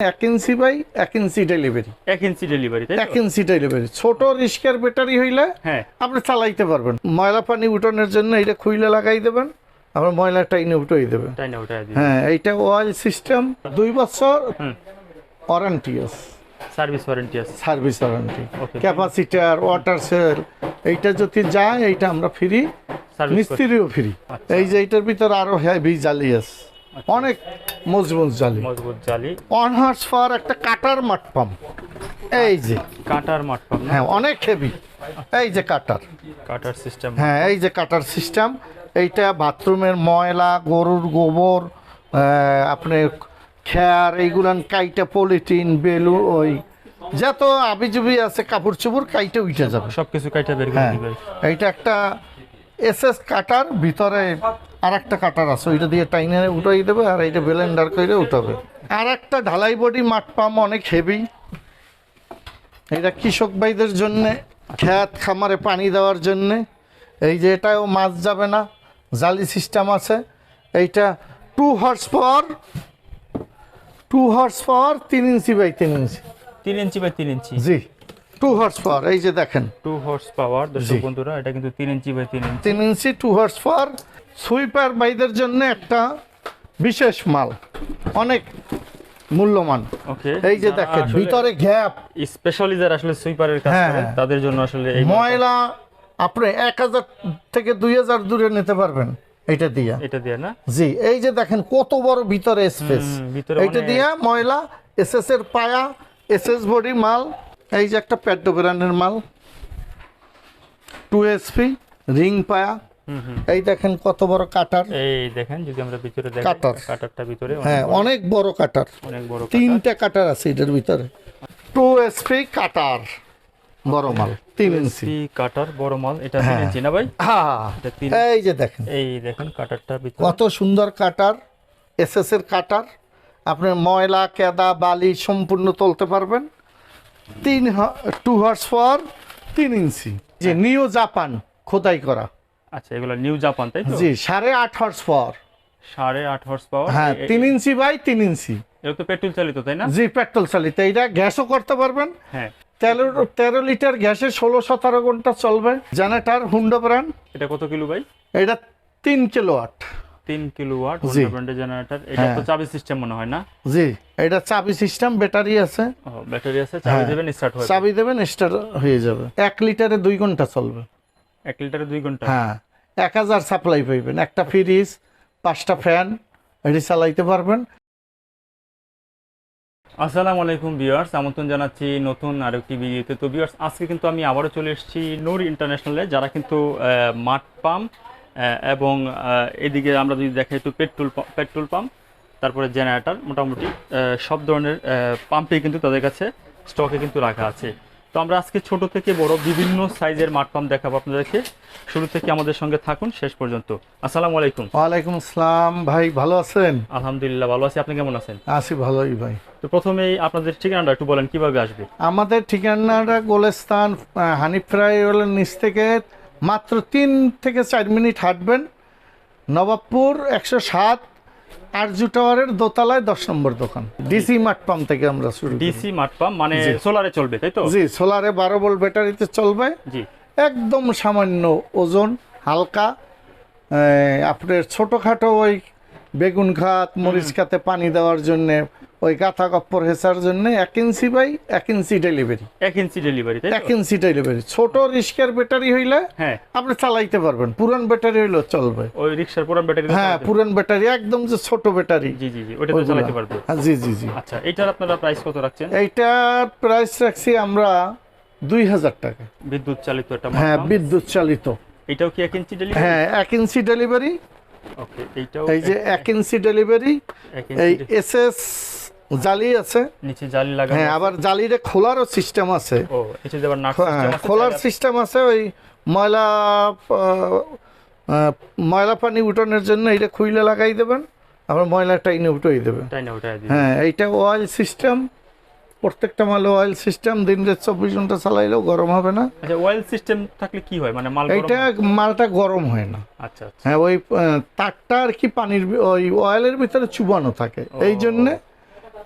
এক inch by এক ইঞ্চি delivery এক ইঞ্চি ডেলিভারি তাই এক ইঞ্চি ডেলিভারি ছোট রিস্কের ব্যাটারি হইলে হ্যাঁ। আপনি চালাইতে পারবেন। ময়লা পানি উঠানোর জন্য এটা খুইলে লাগাই দেবেন আবার ময়লা টাইনে উঠাই দেবেন। হ্যাঁ এইটা অয়েল সিস্টেম দুই বছর ওয়ারেন্টি আছে। সার্ভিস ওয়ারেন্টি আছে। Service warranty capacitor water cell এইটা যদি যায় এইটা আমরা ফ্রি মিস্ত্রিও ফ্রি আচ্ছা। এই যে এইটার ভিতরে আরও হেভি জালি আছে। অনেক মজবুত জালি। মজবুত জালি। ওয়ান হার্স পাওয়ার একটা কাটার মাঠ পাম্প। এই যে। কাটার মাঠ না? হ্যাঁ অনেক হেভি এই যে কাটার। কাটার সিস্টেম হ্যাঁ এই যে কাটার সিস্টেম এইটা বাথরুমের ময়লা গরুর গোবর আপনি খ্যার এইগুলান কাইটা পলিথিন বেলু ওই যত আবিজুবি আছে কাপড় চোপড় কাইটা উঠে যাবে। সবকিছু কাইটা বের করে হ্যাঁ। দিবে। এইটা একটা এস এস কাটার ভিতরে আর একটা কাটার আছে ওইটা দিয়ে টাইনে উঠাই দেবে আর এইটা ব্লেন্ডার করে উঠাবে। আর একটা ঢালাই বডি মাঠ পাম অনেক হেভি এটা কৃষক ভাইদের জন্যে খেত খামারে পানি দেওয়ার জন্যে। এই যে এটাও মাছ যাবে না জালি সিস্টেম আছে। এইটা two horse power two horse power তিন ইঞ্চি বাই তিন ইঞ্চি। তিন ইঞ্চি বাই তিন ইঞ্চি। জি। টু হর্স পাওয়ার এই যে দেখেন। টু হর্স পাওয়ার দর্শক বন্ধুরা এটা কিন্তু তিন ইঞ্চি বাই তিন ইঞ্চি তিন inch two horse power sweeper বাইদের জন্য একটা বিশেষ মাল অনেক মূল্যমান ওকে এই যে দেখেন ভিতরে গ্যাপ স্পেশালি যারা আসলে সুইপারের কাজ হ্যাঁ, করে হ্যাঁ। তাদের জন্য আসলে এই ময়লা আপনি এক হাজার থেকে দুই হাজার দূরে নিতে পারবেন এটা দিয়া। এটা দিয়ে না? জি এই যে দেখেন কত বড় ভিতরে স্পেস এইটা দিয়া ময়লা এস এস এর পায়া এস এস বডি মাল এই যে একটা প্যাডো ব্র্যান্ডের মাল টু এসপি রিং পায়া। এই দেখেন কত বড় কাটার। এই দেখেন যদি আমরা ভিতরে দেখি কাটার। কাটারটা ভিতরে হ্যাঁ অনেক বড় কাটার। অনেক বড়। তিনটা কাটার আছে এটার ভিতরে। টু এসপি কাটার বড় মাল তিন ইঞ্চি। কাটার বড় মাল এটা তিন হ্যাঁ। ইঞ্চি না ভাই? হ্যাঁ। এটা তিন এই যে দেখেন। এই দেখেন কাটারটা ভিতরে। কত সুন্দর কাটার এস এস এর কাটার। আপনার ময়লা কেদা বালি সম্পূর্ণ তুলতে পারবেন। তিন টু হর্স ফর তিন ইঞ্চি। যে নিউ জাপান খোদাই করা। আচ্ছা এগুলো নিউ জাপান তাই জি সাড়ে আট হর্স পাওয়ার সাড়ে আট হর্স পাওয়ার হ্যাঁ তিন ইঞ্চি বাই তিন ইঞ্চি। এটা তো পেট্রোল চালিত তাই না? জি পেট্রোল চালিত। এটা গ্যাসও করতে পারবেন। হ্যাঁ। তেরো তেরো লিটার গ্যাসে ষোলো সতেরো ঘণ্টা চলবে। জেনারেটার হুন্ডা ব্র্যান্ড এটা কত কিলো ভাই? এটা তিন কিলো আট। 3 কিলোওয়াট ওয়ান্ডারব্যান্ড জেনারেটর এটা হ্যাঁ। তো চাবি সিস্টেম মনে হয় না? জি এটা চাবি সিস্টেম ব্যাটারি আছে। ব্যাটারি আছে চাবি হ্যাঁ। দেবেন স্টার্ট হবে চাবি দেবেন স্টার্ট হয়ে যাবে। 1 লিটারে 2 ঘণ্টা চলবে। 1 লিটারে 2 ঘণ্টা? হ্যাঁ। 1000 সাপ্লাই পাইবেন একটা ফ্রিজ পাঁচটা ফ্যান এটা চালাইতে পারবেন। আসসালামু আলাইকুম ভিউয়ার্স আমন্ত্রণ জানাচ্ছি নতুন আরেকটি ভিডিওতে। তো ভিউয়ার্স আজকে কিন্তু আমি আবারও চলে এসেছি নোর ইন্টারন্যাশনালে যারা কিন্তু মাঠ পাম্প এবং এদিকে আমরা যদি দেখাই একটু পেট্রোল পেট্রোল পাম্প তারপরে জেনারেটার মোটামুটি সব ধরনের পাম্পই কিন্তু তাদের কাছে স্টকে কিন্তু রাখা আছে। তো আমরা আজকে ছোট থেকে বড় বিভিন্ন সাইজের মাঠ পাম্প দেখাবো আপনাদেরকে। শুরু থেকে আমাদের সঙ্গে থাকুন শেষ পর্যন্ত। আসসালামু আলাইকুম। ওয়ালাইকুম আসসালাম। ভাই ভালো আছেন? আলহামদুলিল্লাহ ভালো আছি। আপনি কেমন আছেন? আছি ভালোই ভাই। তো প্রথমেই আপনাদের ঠিকানাটা একটু বলেন কীভাবে আসবে? আমাদের ঠিকানাটা গোলেস্তান আহ, হানিফ ফ্রাইওয়ালের নিচ থেকে মাত্র তিন থেকে চার মিনিট হাঁটবেন। নবাবপুর একশো সাত আরজু টাওয়ারের দোতলায় দশ নম্বর দোকান। ডিসি মাঠ পাম্প থেকে আমরা শুরু। ডিসি মাঠ পাম্প মানে সোলারে চলবে তাই তো? জি সোলারে বারো ভোল্ট ব্যাটারিতে চলবে। জি। একদম সামান্য ওজন হালকা। আপনার ছোটোখাটো ওই বেগুন খাত মরিচ খাতে পানি দেওয়ার জন্য ওই গাথা কপ্পর হেসার জন্য এক ইঞ্চি বাই এক ইঞ্চি ডেলিভারি এক ইঞ্চি ডেলিভারি তাই এক ইঞ্চি ডেলিভারি ছোট রিস্কের ব্যাটারি হইলে হ্যাঁ। আপনি চালাইতে পারবেন। পুরান ব্যাটারি হইলেও চলবে। ওই রিক্সার পুরান ব্যাটারি হ্যাঁ পুরান ব্যাটারি একদম যে ছোট ব্যাটারি। জি জি জি ওটা তো চালাতে পারবে। হ্যাঁ, জি জি জি। আচ্ছা এটার আপনারা প্রাইস কত রাখছেন? এইটার প্রাইস রাখছি আমরা দুই হাজার টাকা। বিদ্যুৎ চালিত একটা হ্যাঁ বিদ্যুৎ চালিত। এটাও কি এক ইঞ্চি ডেলিভারি হ্যাঁ এক ইঞ্চি ডেলিভারি ওকে এইটাও এই যে এক ইঞ্চি ডেলিভারি এই ইঞ্চি এস এস জালি আছে। নিচে জালি লাগানো হ্যাঁ আবার জালিরে খোলারও সিস্টেম আছে। ও এটা দেবার নাট হ্যাঁ, খোলার সিস্টেম আছে। ওই ময়লা ময়লা পানি উঠানোর জন্য এটা খুইলে লাগাই দেবেন আবার ময়লা টাইনে উঠাই দেবেন। হ্যাঁ এইটা অয়েল সিস্টেম প্রত্যেকটা মালে অয়েল সিস্টেম দিন রাত চব্বিশ ঘণ্টা চালাইলেও গরম হবে না। আচ্ছা অয়েল সিস্টেম থাকলে কি হয়? মানে মাল এইটা মালটা গরম হয় না। আচ্ছা আচ্ছা। হ্যাঁ ওই তারটা আর কি পানির ওই অয়েলের ভিতরে চুবানো থাকে। এই জন্যে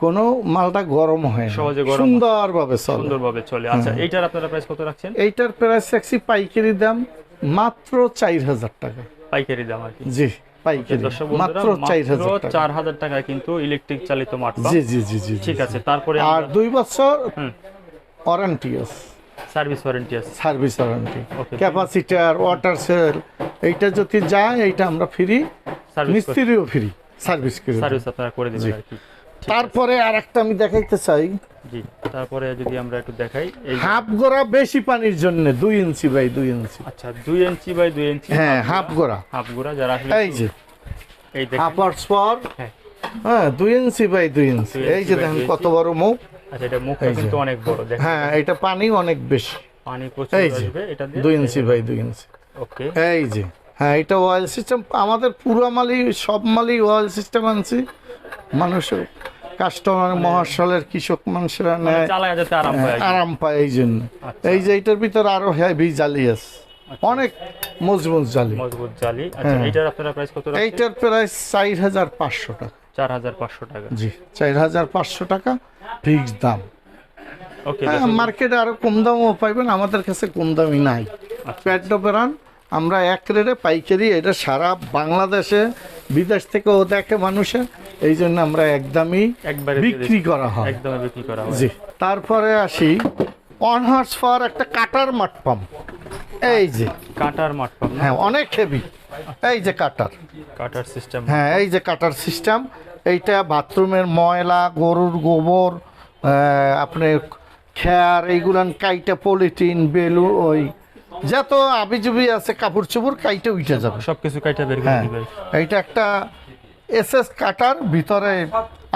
কোনো মালটা গরম হয় সহজে গরম। সুন্দরভাবে চলে। সুন্দরভাবে চলে। আচ্ছা এইটার আপনারা প্রাইস কত রাখছেন? এইটার প্রাইস রাখছি পাইকারি দাম মাত্র চার হাজার টাকা। পাইকারি দাম আর কি। জি পাইকারি। মাত্র চার হাজার টাকা। টাকায় কিন্তু ইলেকট্রিক চালিত মাঠ জি জি জি জি ঠিক আছে তারপরে আর দুই বছর। ওয়ারেন্টি আছে। সার্ভিস ওয়ারেন্টি আছে। Service warranty. Capacitor water cell এইটা যদি যায় এইটা আমরা ফ্রি মিস্ত্রিও ফ্রি। সার্ভিস সার্ভিস আপনারা করে দিবেন আর কি। তারপরে আর একটা আমি দেখাইতে চাই। জি তারপরে যদি আমরা একটু দেখাই এই হাফ গোড়া বেশি পানির জন্য দুই ইঞ্চি বাই দুই ইঞ্চি। আচ্ছা দুই ইঞ্চি বাই দুই ইঞ্চি হ্যাঁ হাফ গোড়া। হাফ গুড়া যারা এই যে। এই দেখেন। হাফ হর্স পাওয়ার হ্যাঁ। দুই ইঞ্চি বাই দুই ইঞ্চি। এই যে দেখেন কত বড় মুখ। আচ্ছা এটা যে। কিন্তু অনেক বড় দেখেন। হ্যাঁ এটা পানি অনেক বেশি। পানি প্রচুর আসবে এটা দুই ইঞ্চি বাই দুই ইঞ্চি। ওকে। এই যে। হ্যাঁ এটা ওয়েল সিস্টেম আমাদের পুরো মালি সব মালি ওয়েল সিস্টেম আনছি। মানুষ কাস্টমার মহাশলের কৃষক মানুষরা মানে নেয়। আরাম হয়। আরাম পায় এই জন্য। আচ্ছা। এই যে এইটার ভিতরে আরও হেভি জালি আছে। অনেক মজবুত জালি। মজবুত জালি। আচ্ছা হ্যাঁ। এইটার আপনারা প্রাইস কত রাখছেন? এইটার প্রাইস চার হাজার পাঁচশো টাকা। চার হাজার পাঁচশো টাকা। জি চার হাজার পাঁচশো টাকা ফিক্স দাম। ওকে হ্যাঁ মার্কেটে আরও কম দামও পাইবেন আমাদের কাছে কম দামি নাই। আচ্ছা। প্যাডো আমরা এক রেটে পাইকারি এটা সারা বাংলাদেশে বিদেশ থেকেও দেখে মানুষে এই জন্য আমরা একদমই একবারে বিক্রি করা হয়। একদমই বিক্রি করা হয়। জি। তারপরে আসি অন হর্স পাওয়ার একটা কাটার মাঠ পাম্প। এই যে। কাটার মাঠ না? হ্যাঁ অনেক হেভি এই যে কাটার। কাটার সিস্টেম হ্যাঁ এই যে কাটার সিস্টেম এইটা বাথরুমের ময়লা গরুর গোবর আপনি খেয়ার এইগুলান কাইটা পলিথিন বেলু ওই যত আবিজুবি আছে কাপড় চোপড় কাইটে উঠে যাবে। সবকিছু কাইটা বের করে হ্যাঁ। দিবে। এইটা একটা এসএস কাটার ভিতরে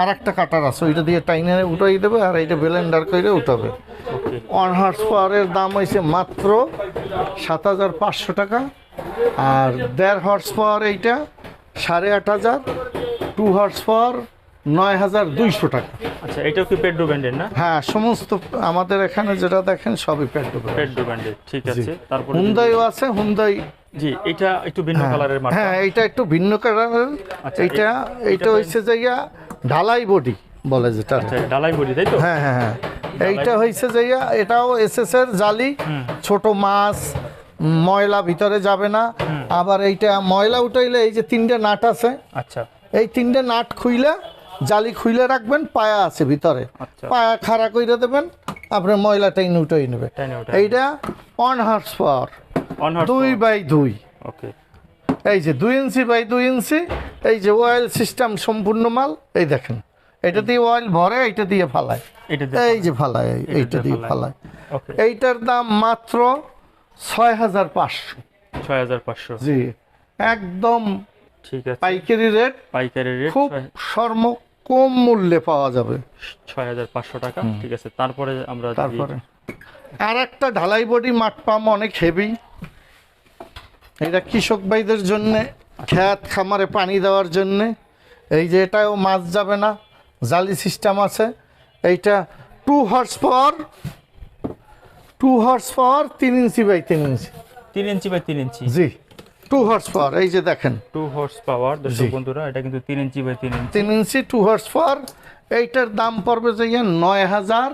আর একটা কাটার আছে ওইটা দিয়ে টাইনে উঠাই দেবে আর এইটা ব্লেন্ডার করে উঠাবে। ওয়ান হর্স পাওয়ারের দাম হয়েছে মাত্র সাত হাজার পাঁচশো টাকা আর দেড় হর্স পাওয়ার এইটা সাড়ে আট হাজার টু হর্স পাওয়ার নয় হাজার দুইশো টাকা। আচ্ছা এটাও কি পেড্রো ব্যান্ডের না? হ্যাঁ সমস্ত আমাদের এখানে যেটা দেখেন সবই পেড্রো ব্যান্ডের ঠিক আছে। তারপরে হুন্দাইও আছে হুন্দাই জি এটা একটু ভিন্ন কালারের মাঠ হ্যাঁ এইটা একটু ভিন্ন কালারের আচ্ছা, এইটা এই- এইটা জায়গা ঢালাই বডি বলে যেটা। আচ্ছা ডালাই বডি তাই তো? হ্যাঁ হ্যাঁ হ্যাঁ। এইটা হয়েছে জায়গা এটাও এসএস এর জালি। ছোট মাছ ময়লা ভিতরে যাবে না। আবার এইটা ময়লা উঠাইলে এই যে তিনটে নাট আছে। আচ্ছা। এই তিনটে নাট খুইলে জালি খুইলে রাখবেন পায়া আছে ভিতরে। আচ্ছা। পায়া খাড়া কইরে দেবেন আপনার ময়লা টাইন উঠাই নেবে। এইটা অন হার্স পাওয়ার দুই বাই দুই। ওকে। এই যে দুই ইঞ্চি বাই দুই ইঞ্চি এই যে অয়েল সিস্টেম সম্পূর্ণ মাল এই দেখেন। এটা দিয়ে অয়েল ভরে এইটা দিয়ে ফালায়। এটা এই যে ফালায়। এইটা দিয়ে ফালায়। এইটার দাম মাত্র ছয় হাজার পাঁচশো। ছয় হাজার পাঁচশো। জি। একদম ঠিক আছে। পাইকারি রেট পাইকারি রেট খুব সর্ম কম মূল্যে পাওয়া যাবে। ছয় হাজার পাঁচশো টাকা ঠিক আছে। তারপরে আমরা তারপরে। আর একটা ঢালাই বডি মাঠ পাম অনেক হেভি এটা কৃষক ভাইদের জন্য খেত খামারে পানি দেওয়ার জন্য। এই যে এটাও মাছ যাবে না জালি সিস্টেম আছে। এইটা two horse power two horse power তিন ইঞ্চি বাই তিন ইঞ্চি। তিন ইঞ্চি বাই তিন ইঞ্চি। জি। টু হর্স পাওয়ার এই যে দেখেন। টু হর্স পাওয়ার দর্শক বন্ধুরা এটা কিন্তু তিন ইঞ্চি বাই তিন ইঞ্চি। তিন ইঞ্চি টু হর্স পাওয়ার এইটার দাম পড়বে যে নয় হাজার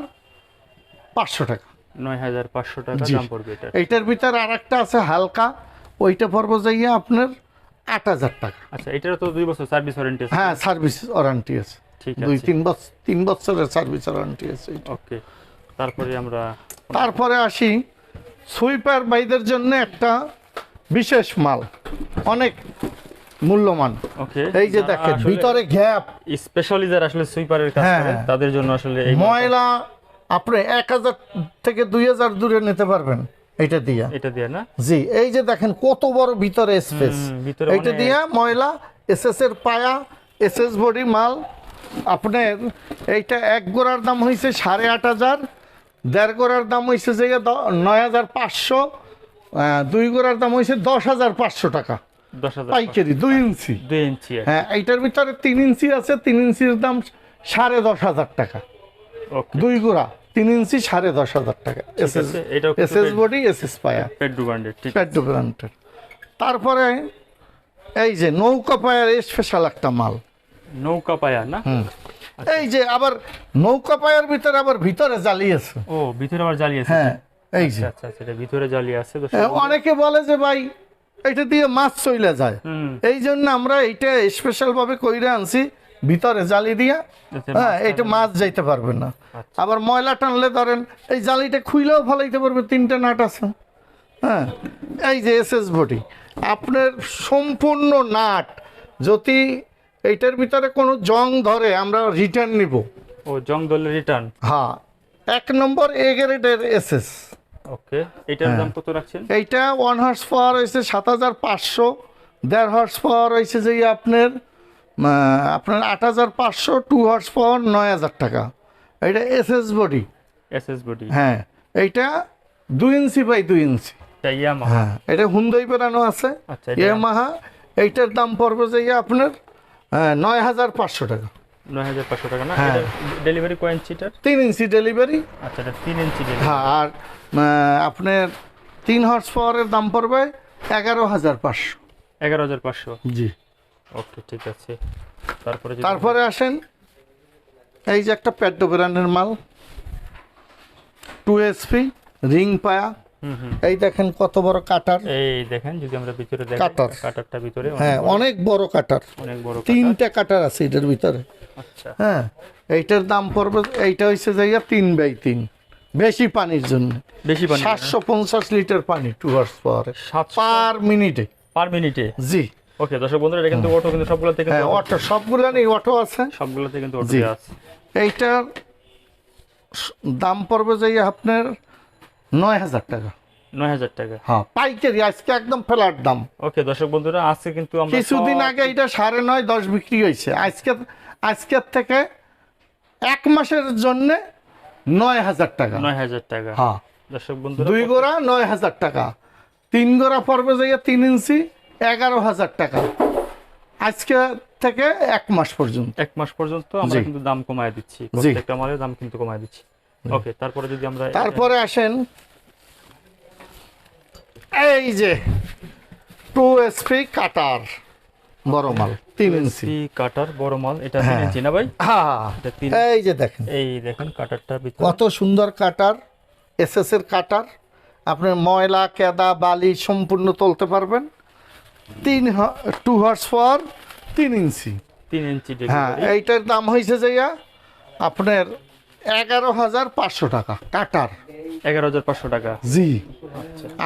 পাঁচশো টাকা। নয় হাজার পাঁচশো টাকা দাম পড়বে এটা এইটার ভিতরে আর একটা আছে হালকা ওইটা পড়ব যাইয়া আপনার আট হাজার টাকা। আচ্ছা এটারও তো দুই বছর সার্ভিস ওয়ারেন্টি আছে। হ্যাঁ সার্ভিস ওয়ারান্টি আছে। ঠিক দুই আছে। তিন বছর তিন বছরের সার্ভিস ওয়ারান্টি আছে ওকে তারপরে আমরা তারপরে আসি সুইপার বাইদের জন্য একটা বিশেষ মাল অনেক মূল্যমান ওকে এই যে দেখেন ভিতরে গ্যাপ। স্পেশালি যারা আসলে সুইপারের কাজ হ্যাঁ, করে হ্যাঁ। তাদের জন্য আসলে এই ময়লা আপনি এক হাজার থেকে দুই হাজার দূরে নিতে পারবেন এটা দিয়া। এটা দিয়ে না? জি এই যে দেখেন কত বড় ভিতরে স্পেস এইটা দিয়া ময়লা এসএস এর পায়া এসএস বডি মাল। আপনার এইটা এক গোড়ার দাম হয়েছে সাড়ে আট হাজার দেড় গোড়ার দাম হয়েছে যে নয় হাজার পাঁচশো। দুই গোড়ার দাম হয়েছে দশ হাজার পাঁচশো টাকা। পাইকারি দুই ইঞ্চি। দুই ইঞ্চি হ্যাঁ এইটার ভিতরে তিন ইঞ্চি আছে তিন ইঞ্চির দাম সাড়ে দশ হাজার টাকা। দুই গোড়া তিন ইঞ্চি সাড়ে দশ হাজার টাকা। এস এস এটাও এস বডি এসএস পায়া পেড্রু ব্র্যান্ডের তারপরে এই যে নৌকা পায়ের স্পেশাল একটা মাল। নৌকা পায়া না? হুম। এই যে আবার নৌকা পায়ার ভিতরে আবার ভিতরে জালি আছে ও ভিতরে আবার জালি আছে হ্যাঁ এই যে। আচ্ছা আচ্ছা ভিতরে জালি আছে হ্যাঁ, অনেকে বলে যে ভাই এটা দিয়ে মাছ চলে যায়। এই জন্য আমরা এইটা স্পেশাল ভাবে কইরে আনছি ভিতরে জালি দিয়া হ্যাঁ এটা মাছ যাইতে পারবে না। আচ্ছা। আবার ময়লা টানলে ধরেন এই জালিটা খুইলেও ফলাইতে পারবে তিনটা নাট আছে। হ্যাঁ এই যে এস এস বডি আপনার সম্পূর্ণ নাট যদি এইটার ভিতরে কোনো জং ধরে আমরা রিটার্ন নিব। ও জং দলের রিটার্ন হ্যাঁ এক নম্বর এ গ্রেডের এস এস ওকে এটার হ্যাঁ। দাম কত রাখছেন? এইটা ওয়ান হর্স পাওয়ার হয়েছে সাত হাজার পাঁচশো। দেড় হর্স পাওয়ার হয়েছে যে আপনার আপনার আট হাজার পাঁচশো টু হর্স পাওয়ার নয় হাজার টাকা। এটা S S body SS body হ্যাঁ এইটা দুই ইঞ্চি বাই দুই ইঞ্চি। হ্যাঁ এটা হুন্দই বেরানো আছে। আচ্ছা ইয়ামাহা এইটার দাম পড়বে যে আপনার আহ, নয় হাজার পাঁচশো টাকা। নয় হাজার পাঁচশো টাকা না? হ্যাঁ। ডেলিভারি কয় ইঞ্চিটার? তিন ইঞ্চি ডেলিভারি আচ্ছা তিন ইঞ্চি ডেলিভারি হ্যাঁ আর আপনার তিন হর্স পাওয়ারের দাম পড়বে এগারো হাজার পাঁচশো। এগারো হাজার পাঁচশো? জি। ওকে ঠিক আছে। তারপরে তারপরে আসেন এই যে একটা প্যাডো ব্র্যান্ডের মাল টু এসপি রিং পায়া। এই দেখেন কত বড় কাটার। এই দেখেন যদি আমরা ভিতরে দেখি কাটার। কাটারটা ভিতরে হ্যাঁ অনেক বড় কাটার। অনেক বড়। তিনটা কাটার আছে এটার ভিতরে। আচ্ছা। হ্যাঁ এইটার দাম পড়বে এইটা হচ্ছে যাইয়া তিন বাই তিন। বেশি পানির জন্য। বেশি পানি সাতশো পঞ্চাশ লিটার পানি টু আওয়ার্স পাওয়ারে পার মিনিটে। পার মিনিটে? জি। ওকে দর্শক বন্ধুরা এটা কিন্তু অটো কিন্তু সবগুলোতে হ্যাঁ অটো সবগুলো নেই অটো আছে। সবগুলোতে কিন্তু অটো। আছে। এইটার দাম পড়বে যাই আপনার নয় হাজার টাকা। নয় হাজার টাকা। হ্যাঁ পাইকারি আজকে একদম ফ্ল্যাট দাম। ওকে দর্শক বন্ধুরা আজকে কিন্তু আমরা কিছুদিন আগে এটা সাড়ে নয় দশ বিক্রি হয়েছে। আজকে আজকের থেকে এক মাসের জন্য নয় হাজার টাকা। নয় হাজার টাকা। হ্যাঁ দর্শক দুই গোড়া নয় হাজার টাকা। তিন গোড়া যাইয়া তিন ইঞ্চি এগারো হাজার টাকা। আজকে থেকে এক মাস পর্যন্ত। এক মাস পর্যন্ত আমরা কিন্তু দাম কমায় দিচ্ছি। জি। প্রত্যেকটা মালের দাম কিন্তু কমায় দিচ্ছি। ওকে তারপরে যদি আমরা তারপরে আসেন। এই যে টু এসপি কাটার বড় মাল তিন ইঞ্চি। কাটার বড় মাল এটা তিন হ্যাঁ। ইঞ্চি না ভাই? হ্যাঁ এটা এই যে দেখেন। এই দেখেন কাটারটা কত সুন্দর কাটার এসএস এর কাটার। আপনার ময়লা কেদা বালি সম্পূর্ণ তুলতে পারবেন। তিন টু হর্স পর তিন ইঞ্চি। তিন ইঞ্চি হ্যাঁ এইটার দাম হয়েছে যাইয়া আপনার এগারো হাজার পাঁচশো টাকা কাটার। এগারো হাজার পাঁচশো টাকা। জি।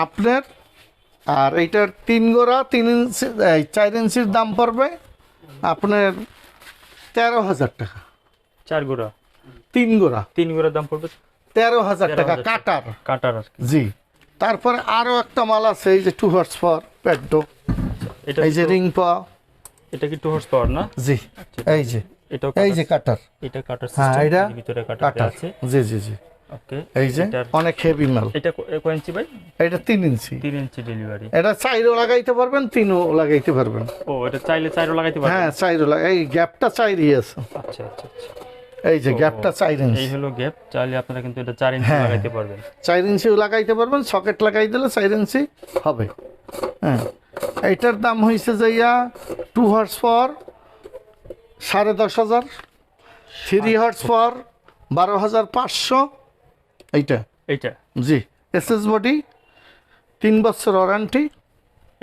আপনার আর এইটার তিন গোড়া তিন ইঞ্চি এই চার ইঞ্চির দাম পড়বে আপনার তেরো হাজার টাকা। চার গোড়া? তিন গোড়া। তিন গোড়ার দাম পড়বে? তেরো হাজার টাকা। কাটার। কাটার জি। তারপরে আরও একটা মাল আছে এই যে টু হর্স পাওয়ার প্যাডো এটা এই যে রিং পাওয়া এটা কি টু হর্স পাওয়ার না? জি এই যে। এটাও এই যে কাটার। এটা কাটার হ্যাঁ এটা ভিতরে কাটার। আছে। জি জি জি। এই যে অনেক হেভি মাল এটা কয় ইঞ্চি ভাই? এটা তিন ইঞ্চি। তিন ইঞ্চি ডেলিভারি এটা চাইরও লাগাইতে পারবেন তিনও লাগাইতে পারবেন। ও এটা চাইলে চাইরও লাগাইতে পারবে হ্যাঁ চাইরও এই গ্যাপটা চাইরই আছে। আচ্ছা আচ্ছা আচ্ছা। এই যে গ্যাপটা চার এই ইঞ্চি হলো গ্যাপ চাইলে আপনারা কিন্তু এটা চার ইঞ্চি হ্যাঁ। লাগাইতে পারবেন। চার ইঞ্চিও লাগাইতে পারবেন সকেট লাগাই দিলে চার ইঞ্চি হবে। হ্যাঁ এইটার দাম হয়েছে যাইয়া টু হর্স পর সাড়ে দশ হাজার থ্রি হর্স পর বারো হাজার পাঁচশো এইটা? এইটা। জি। এস এস বডি তিন বছর ওয়ারান্টি।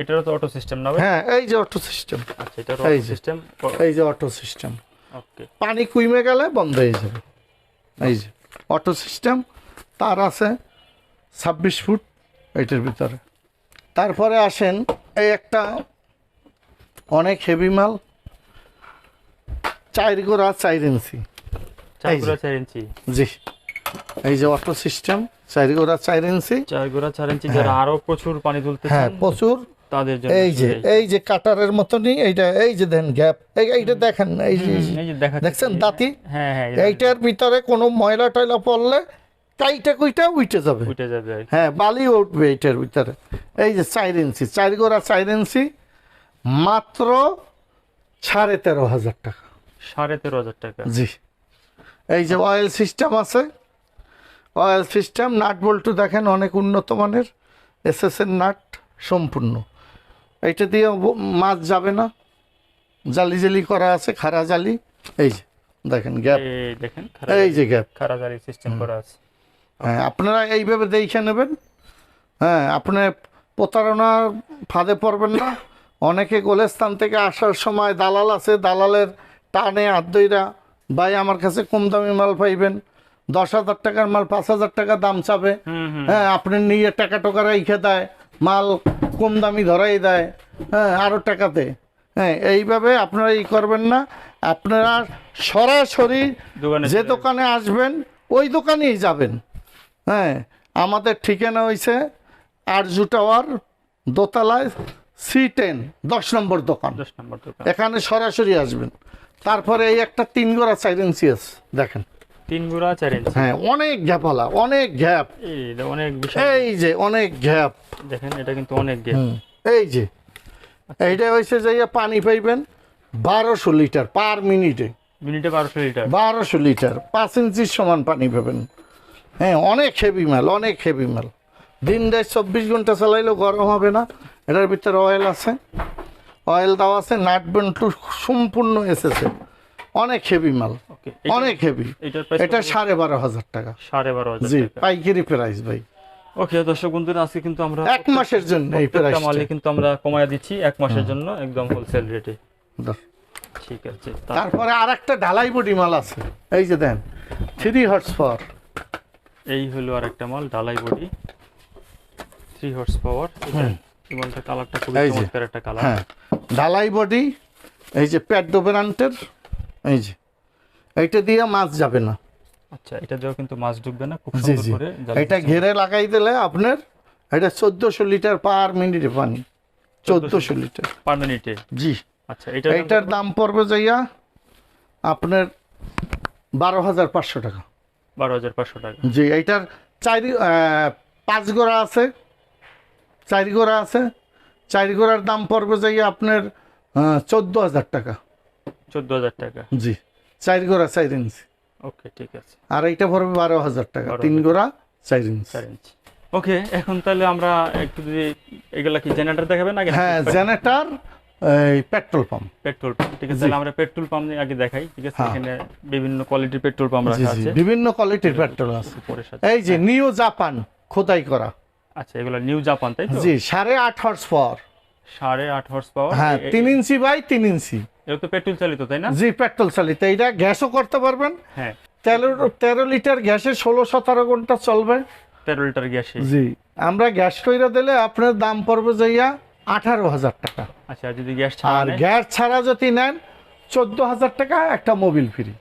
এটারও তো অটো সিস্টেম না হ্যাঁ এই যে অটো সিস্টেম আচ্ছা এটার এই অটো সিস্টেম এই যে অটো সিস্টেম ওকে পানি কুইমে গেলে বন্ধ হয়ে যাবে। এই যে অটো সিস্টেম তার আছে ছাব্বিশ ফুট এইটার ভিতরে। তারপরে আসেন এই একটা অনেক হেভি মাল চার গোড়া চার ইঞ্চি। জি। এই যে অটো সিস্টেম চার গোড়া চার ইঞ্চি চার গোড়া চার ইঞ্চি যারা আরও প্রচুর পানি তুলতে হ্যাঁ প্রচুর। তাদের জন্য এই যে এই যে কাটারের মতনই এইটা এই যে দেন গ্যাপ এইটা দেখেন এই যে দেখছেন দাঁতি? হ্যাঁ হ্যাঁ এইটার ভিতরে কোনো ময়লা টয়লা পড়লে কাইটা কুইটা উঠে যাবে। উঠে যাবে হ্যাঁ বালি উঠবে এইটার ভিতরে। এই যে চার ইঞ্চি চার গোড়া চার ইঞ্চি মাত্র সাড়ে তেরো হাজার টাকা। সাড়ে তেরো হাজার টাকা। জি। এই যে অয়েল সিস্টেম আছে অয়েল সিস্টেম নাট বল্টু দেখেন অনেক উন্নত মানের এস এর নাট সম্পূর্ণ। এইটা দিয়ে মাছ যাবে না। জালি জালি করা আছে খাড়া জালি। এই যে দেখেন গ্যাপ এই দেখেন এই যে গ্যাপ খারা জালি সিস্টেম করা আছে। হ্যাঁ আপনারা এইভাবে দেখে নেবেন। হ্যাঁ আপনি প্রতারণার ফাঁদে পড়বেন না। অনেকে গোলেস্তান থেকে আসার সময় দালাল আছে দালালের টানে আদ্যইরা ভাই আমার কাছে কম দামি মাল পাইবেন। দশ হাজার টাকার মাল পাঁচ হাজার টাকা দাম চাবে। হ্যাঁ আপনি নিয়ে টাকা টোকা রেখে দেয় মাল কম দামি ধরাই দেয় হ্যাঁ আরও টাকাতে। হ্যাঁ এইভাবে আপনারা ই করবেন না। আপনারা সরাসরি যে দোকানে আসবেন ওই দোকানেই যাবেন। হ্যাঁ আমাদের ঠিকানা হয়েছে আরজু টাওয়ার দোতলায় সি টেন দশ নম্বর দোকান। দশ নম্বর দোকান। এখানে সরাসরি আসবেন। তারপরে এই একটা তিন গোড়া সাইলেন্সি আছে দেখেন। তিন গুড়া চার ইঞ্চি। হ্যাঁ অনেক গ্যাপালা অনেক গ্যাপ। অনেক এই যে অনেক গ্যাপ। দেখেন এটা কিন্তু অনেক এই যে এইটা হয়েছে যে পানি পাইবেন বারোশো লিটার পার মিনিটে। মিনিটে বারোশো লিটার। বারোশো লিটার পাঁচ ইঞ্চির সমান পানি পাবেন। হ্যাঁ অনেক হেভি মাল অনেক হেভি মাল দিন দেয় চব্বিশ ঘণ্টা চালাইলেও গরম হবে না। এটার ভিতরে অয়েল আছে। অয়েল দেওয়া আছে নাট বেন্টু সম্পূর্ণ এসেছে। অনেক হেভি মাল। অনেক হেভি এটা সাড়ে বারো হাজার টাকা। সাড়ে বারো হাজার জি পাইকারি প্রাইস ভাই। ওকে দর্শক বন্ধুরা আজকে কিন্তু আমরা এক মাসের জন্য এই প্রাইস মালে কিন্তু আমরা কমায় দিচ্ছি এক মাসের জন্য একদম হোলসেল রেটে ঠিক আছে তারপরে আর একটা ঢালাই বডি মাল আছে। এই যে দেন থ্রি হর্স পাওয়ার এই হলো আর একটা মাল ঢালাই বডি। থ্রি হর্স পাওয়ার এই মালটা কালারটা খুবই চমৎকার একটা কালার হ্যাঁ ঢালাই বডি এই যে প্যাড ডোবেরান্টের এই যে এইটা দিয়ে মাছ যাবে না। আচ্ছা এটা দিয়েও কিন্তু মাছ ঢুকবে না খুব সুন্দর করে এটা ঘেরে লাগাই দিলে আপনার এটা চোদ্দোশো লিটার পার মিনিটে পানি। চোদ্দোশো লিটার পার মিনিটে? জি। আচ্ছা এটা এইটার দাম পড়বে যাইয়া আপনার বারো হাজার পাঁচশো টাকা। বারো হাজার পাঁচশো টাকা। জি এইটার চারি পাঁচ গোড়া আছে। চারি গোড়া আছে। চারি গোড়ার দাম পড়বে যাইয়া আপনার চোদ্দ হাজার টাকা। চোদ্দ হাজার টাকা। জি। চারি গোড়া চার ইঞ্চি। ওকে ঠিক আছে। আর এইটা পড়বে বারো হাজার টাকা। তিন গোড়া চার ইঞ্চি। চার ইঞ্চি। ওকে এখন তাহলে আমরা একটু যদি এগুলা কি জেনারেটর দেখাবেন আগে হ্যাঁ জেনারেটার এই পেট্রোল পাম্প। পেট্রোল পাম্প ঠিক আছে। তাহলে আমরা পেট্রোল পাম্প নিয়ে আগে দেখাই ঠিক আছে। হ্যাঁ। এখানে বিভিন্ন কোয়ালিটির পেট্রোল পাম্প রাখা আছে। বিভিন্ন কোয়ালিটির পেট্রোল আছে। এই যে নিউ জাপান খোদাই করা। আচ্ছা এগুলো নিউ জাপান তাই তো? জি সাড়ে আট হর্স পাওয়ার সাড়ে আট হর্স পাওয়ার হ্যাঁ তিন ইঞ্চি বাই তিন ইঞ্চি। এটা তো পেট্রোল চালিত তাই না? জি পেট্রোল চালিত। এইটা গ্যাসও করতে পারবেন। হ্যাঁ। তেরো তেরো লিটার গ্যাসে ষোলো সতেরো ঘণ্টা চলবে। তেরো লিটার গ্যাসে? জি। আমরা গ্যাস কইরা দিলে আপনার দাম পড়বে যাইয়া আঠারো হাজার টাকা। আচ্ছা যদি গ্যাস ছাড়া আর গ্যাস ছাড়া যদি নেন চোদ্দ হাজার টাকা একটা মোবিল ফ্রি।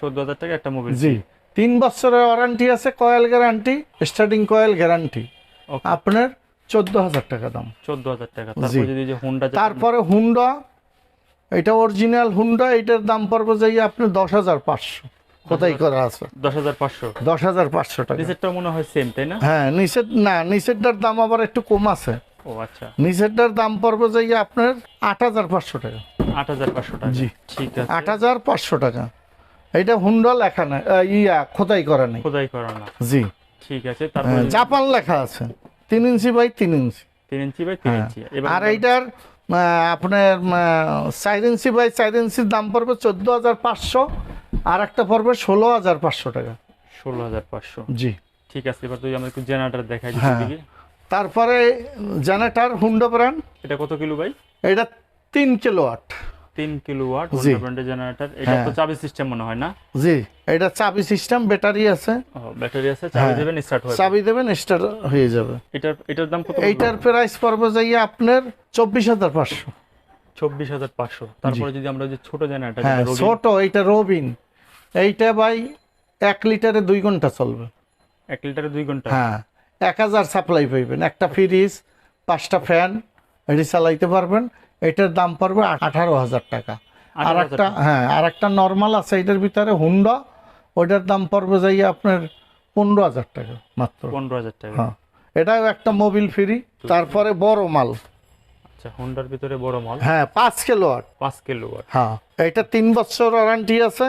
চোদ্দ হাজার টাকা একটা মোবাইল জি। তিন বছরের ওয়ারেন্টি আছে coil guarantee starting coil guarantee. আপনার চোদ্দ হাজার টাকা দাম। চোদ্দ হাজার টাকা। তারপর হুন্ডা তারপরে হুন্ডা এটা অরিজিনাল হুন্ডা এটার দাম পড়বে যাই আপনি দশ হাজার পাঁচশো। কোথায় করা আছে? দশ হাজার পাঁচশো। দশ হাজার পাঁচশো টাকা। নিচেরটা মনে হয় সেম তাই না? হ্যাঁ নিচের না নিচেরটার দাম আবার একটু কম আছে। ও আচ্ছা। নিচেরটার দাম পড়বে যাই আপনার আট হাজার পাঁচশো টাকা। আট হাজার পাঁচশো টাকা। জি। ঠিক আছে। আট হাজার পাঁচশো টাকা। এটা হুন্ডা লেখা না ইয়া খোদাই করা নেই। খোদাই করা না। জি। ঠিক আছে তারপর হ্যাঁ, জাপান লেখা আছে। তিন ইঞ্চি বাই তিন ইঞ্চি। তিন ইঞ্চি বাই তিন হ্যাঁ। ইঞ্চি। আর এইটার আপনার সাইরেন্সি বাই ইঞ্চির দাম পড়বে চোদ্দ হাজার পাঁচশো আর একটা পড়বে ষোলো হাজার পাঁচশো টাকা। ষোলো হাজার পাঁচশো। জি। ঠিক আছে এবার তুই আমাদের জেনারেটার জেনারেটর দেখাই হ্যাঁ। তারপরে জেনারেটার হুন্ডো ব্র্যান্ড। এটা কত কিলো ভাই? এটা তিন কিলো আট। তিন কিলো ওয়াট জি। ব্র্যান্ডের জেনারেটর এটা হ্যাঁ। তো চাবি সিস্টেম মনে হয় না? জি এটা চাবি সিস্টেম ব্যাটারি আছে। ও ব্যাটারি আছে চাবি। দেবেন স্টার্ট হবে চাবি দেবেন স্টার্ট হয়ে যাবে। এটার এটার দাম কত এইটার প্রাইস পড়বে যাইয়া আপনার চব্বিশ হাজার পাঁচশো। চব্বিশ হাজার পাঁচশো। তারপরে যদি আমরা যে ছোট জেনারেটর হ্যাঁ ছোট এইটা রবিন এইটা ভাই এক লিটারে দুই ঘণ্টা চলবে। এক লিটারে দুই ঘণ্টা? হ্যাঁ এক হাজার সাপ্লাই পাইবেন। একটা ফ্রিজ পাঁচটা ফ্যান এটি চালাইতে পারবেন। এটার দাম পড়বে আঠারো হাজার টাকা। আর একটা হ্যাঁ আর একটা নর্মাল আছে এটার ভিতরে হুন্ডা ওইটার দাম পড়বে যাই আপনার পনেরো হাজার টাকা মাত্র। পনেরো হাজার টাকা। হ্যাঁ এটাও একটা মোবিল ফ্রি তারপরে বড় মাল। আচ্ছা হোন্ডার ভিতরে বড় মাল? হ্যাঁ পাঁচ কিলো আট পাঁচ কিলো ওয়াট হ্যাঁ এটা তিন বছর ওয়ারেন্টি আছে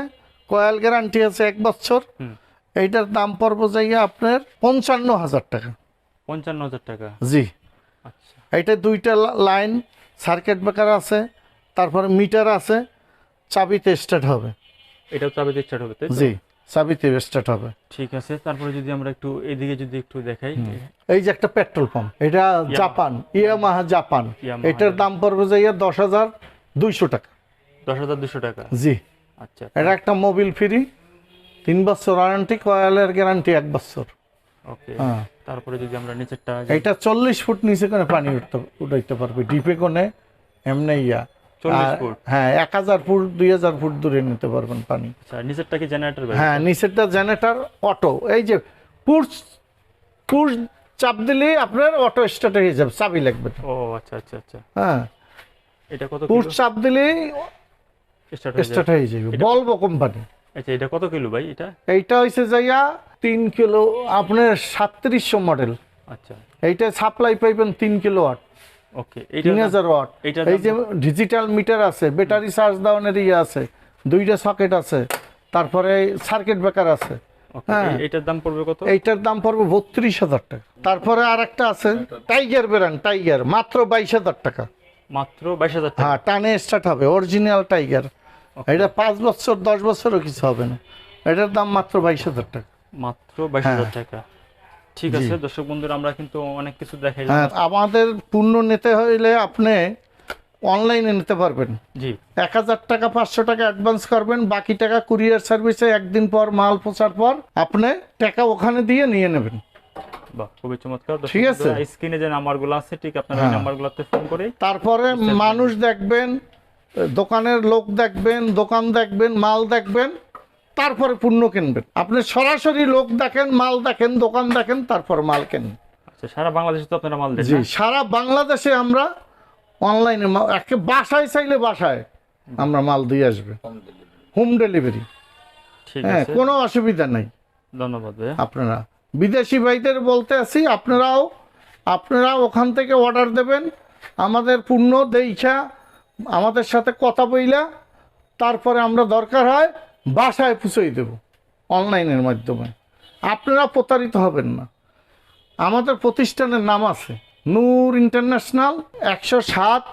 কয়েল গ্যারান্টি আছে এক বছর। এইটার দাম পড়বে যাইয়া আপনার পঞ্চান্ন হাজার টাকা। পঞ্চান্ন হাজার টাকা। জি। আচ্ছা। এইটা দুইটা লাইন সার্কিট ব্রেকার আছে তারপরে মিটার আছে চাবিতে স্টার্ট হবে। এটা চাবিতে স্টার্ট হবে জি চাবিতে স্টার্ট হবে। ঠিক আছে তারপরে যদি আমরা একটু এদিকে যদি একটু দেখাই। এই যে একটা পেট্রোল পাম্প এটা জাপান ইয়ামাহা জাপান। এটার দাম পড়বে যাইয়া দশ হাজার দুইশো টাকা। দশ হাজার দুশো টাকা? জি। আচ্ছা। এটা একটা মোবিল ফ্রি তিন বছর ওয়ারেন্টি কয়েলের গ্যারান্টি এক বছর। ওকে। হ্যাঁ। তারপরে যদি আমরা নিচেরটা এটা চল্লিশ ফুট নিচে করে পানি উঠতে উঠাইতে পারবে। ডিপে কোনে এমনি ইয়া। 40 ফুট? হ্যাঁ এক হাজার ফুট দুই হাজার ফুট দূরে নিতে পারবেন পানি। আচ্ছা নিচেরটা কি জেনারেটর হ্যাঁ নিচেরটা জেনারেটর অটো এই যে পুশ পুশ চাপ দিলে আপনার অটো স্টার্ট হয়ে যাবে চাবি লাগবে। ও আচ্ছা আচ্ছা আচ্ছা। হ্যাঁ। এটা কত পুশ চাপ দিলেই স্টার্ট হয়ে যাবে। বলব কোম্পানি। আচ্ছা এটা কত কিলো ভাই এটা? এইটা হয়েছে যাইয়া তিন কিলো আপনার সাতত্রিশশো মডেল আচ্ছা। এইটা সাপ্লাই পাইবেন তিন কিলো ওয়াট ওকে তিন হাজার ওয়াট এই যে ডিজিটাল মিটার আছে ব্যাটারি চার্জ দেওয়ানের ইয়ে আছে দুইটা সকেট আছে তারপরে সার্কিট ব্রেকার আছে। হ্যাঁ। এইটার দাম পড়বে কত? এইটার দাম পড়বে বত্রিশ হাজার টাকা। তারপরে আর একটা আছে টাইগার টাইগার মাত্র বাইশ হাজার টাকা। মাত্র বাইশ হাজার টাকা? হ্যাঁ টানে স্টার্ট হবে অরিজিনাল টাইগার এটা পাঁচ বছর দশ বছরও কিছু হবে না। এটার দাম মাত্র বাইশ হাজার টাকা। মাত্র বাইশ হাজার হ্যাঁ। টাকা। ঠিক আছে দর্শক বন্ধুরা আমরা কিন্তু অনেক কিছু দেখাই হ্যাঁ আমাদের পূর্ণ নিতে হইলে আপনি অনলাইনে নিতে পারবেন। জি। এক হাজার টাকা পাঁচশো টাকা অ্যাডভান্স করবেন বাকি টাকা কুরিয়ার সার্ভিসে একদিন পর মাল পৌঁছার পর আপনি টাকা ওখানে দিয়ে নিয়ে নেবেন। বাহ খুবই চমৎকার। ঠিক আছে। স্ক্রিনে যে নাম্বারগুলো আছে ঠিক আপনারা হ্যাঁ। নাম্বারগুলোতে ফোন করে তারপরে মানুষ দেখবেন দোকানের লোক দেখবেন দোকান দেখবেন মাল দেখবেন তারপরে পণ্য কিনবেন। আপনি সরাসরি লোক দেখেন মাল দেখেন দোকান দেখেন তারপর মাল কেনেন। আচ্ছা সারা বাংলাদেশে তো আপনারা মাল দেন জি সারা বাংলাদেশে আমরা অনলাইনে একে বাসায় চাইলে বাসায় আমরা মাল দিয়ে আসবে। হোম ডেলিভারি ঠিক হ্যাঁ আছে। কোনো অসুবিধা নাই। ধন্যবাদ আপনারা বিদেশি ভাইদের বলতে আছি আপনারাও আপনারা ওখান থেকে অর্ডার দেবেন। আমাদের পূর্ণ দেইখা আমাদের সাথে কথা বইলা তারপরে আমরা দরকার হয় বাসায় পুষিয়ে দেব, অনলাইনের মাধ্যমে। আপনারা প্রতারিত হবেন না। আমাদের প্রতিষ্ঠানের নাম আছে নূর ইন্টারন্যাশনাল, একশো সাত,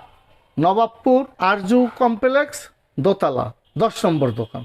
নবাবপুর, আরজু কমপ্লেক্স, দোতলা, দশ নম্বর দোকান।